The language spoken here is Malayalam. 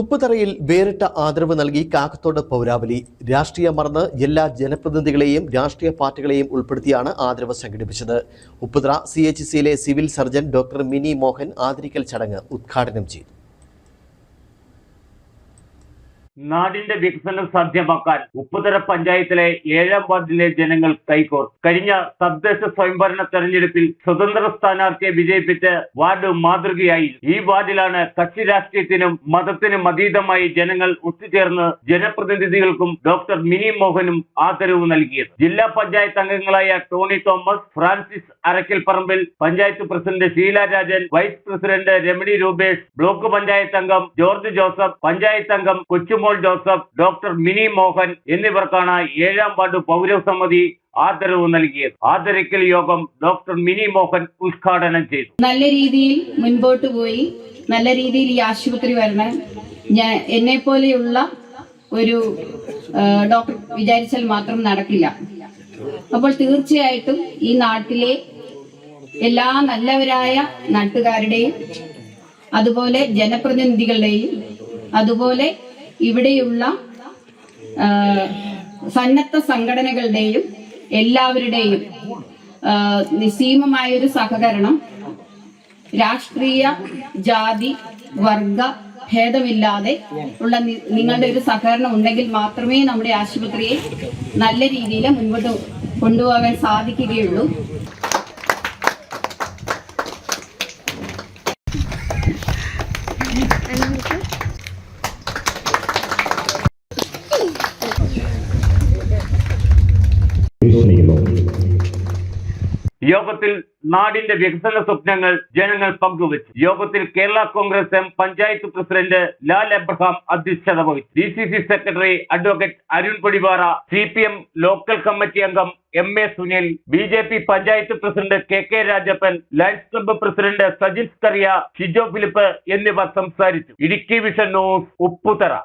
ഉപ്പുതറയിൽ വേറിട്ട ആദരവ് നൽകി കാക്കത്തോട് പൗരാവലി. രാഷ്ട്രീയ മറന്ന് എല്ലാ ജനപ്രതിനിധികളെയും രാഷ്ട്രീയ പാർട്ടികളെയും ഉൾപ്പെടുത്തിയാണ് ആദരവ് സംഘടിപ്പിച്ചത്. ഉപ്പുതറ സി എച്ച് സിയിലെ civil surgeon doctor Mini Mohan ആദരിക്കൽ ചടങ്ങ് ഉദ്ഘാടനം ചെയ്തു. നാടിന്റെ വികസനം സാധ്യമാക്കാൻ ഉപ്പുതര പഞ്ചായത്തിലെ ഏഴാം വാർഡിലെ ജനങ്ങൾ കൈകോർ. കഴിഞ്ഞ തദ്ദേശ സ്വയംഭരണ തെരഞ്ഞെടുപ്പിൽ സ്വതന്ത്ര സ്ഥാനാർത്ഥിയെ വിജയിപ്പിച്ച് വാർഡ് മാതൃകയായി. ഈ വാർഡിലാണ് കക്ഷി രാഷ്ട്രീയത്തിനും മതത്തിനും അതീതമായി ജനങ്ങൾ ഒത്തുചേർന്ന് ജനപ്രതിനിധികൾക്കും ഡോക്ടർ മിനി മോഹനും ആദരവ് നൽകിയത്. ജില്ലാ പഞ്ചായത്ത് അംഗങ്ങളായ Tony Thomas Francis Arakkal Parambil panchayat president Sheela Rajan vice president Ramani Rupesh block panchayat അംഗം ജോർജ് ജോസഫ് പഞ്ചായത്ത് അംഗം കൊച്ചുമോൾ ജോസഫ് ഡോക്ടർ മിനി മോഹൻ എന്നിവർക്കാണ് ഏഴാം വാർഡ് പൗരസമിതി ആദരവ് നൽകിയത്. ആദരിക്കൽ യോഗം ഡോക്ടർ മിനി മോഹൻ ഉദ്ഘാടനം ചെയ്തു. നല്ല രീതിയിൽ മുൻപോട്ട് പോയി. നല്ല രീതിയിൽ ഈ ആശുപത്രി വരണം. ഞാൻ എന്നെ പോലെയുള്ള ഒരു ഡോക്ടർ വിചാരിച്ചാൽ മാത്രം നടക്കില്ല. അപ്പോൾ തീർച്ചയായിട്ടും ഈ നാട്ടിലെ എല്ലാ നല്ലവരായ നാട്ടുകാരുടെയും അതുപോലെ ജനപ്രതിനിധികളുടെയും അതുപോലെ ഇവിടെയുള്ള സന്നദ്ധ സംഘടനകളുടെയും എല്ലാവരുടെയും ആ, നിസ്സീമമായൊരു സഹകരണം രാഷ്ട്രീയ ജാതി വർഗ ഭേദമില്ലാതെ ഉള്ള നിങ്ങളുടെ ഒരു സഹകരണം ഉണ്ടെങ്കിൽ മാത്രമേ നമ്മുടെ ആശുപത്രിയെ നല്ല രീതിയിൽ മുൻപോട്ട് കൊണ്ടുപോകാൻ സാധിക്കുകയുള്ളൂ. യോഗത്തിൽ നാടിന്റെ വികസന സ്വപ്നങ്ങൾ ജനങ്ങൾ പങ്കുവച്ചു. യോഗത്തിൽ Kerala Congress M panchayat president Lal Abraham അധ്യക്ഷത വഹിച്ചു. D C C secretary advocate Arun Podipara C P M local committee അംഗം M A Sunil B J P panchayat president K K Rajappan lions club president Sajith Kariya Shijo Philip എന്നിവർ സംസാരിച്ചു. Idukki vision news Upputhara.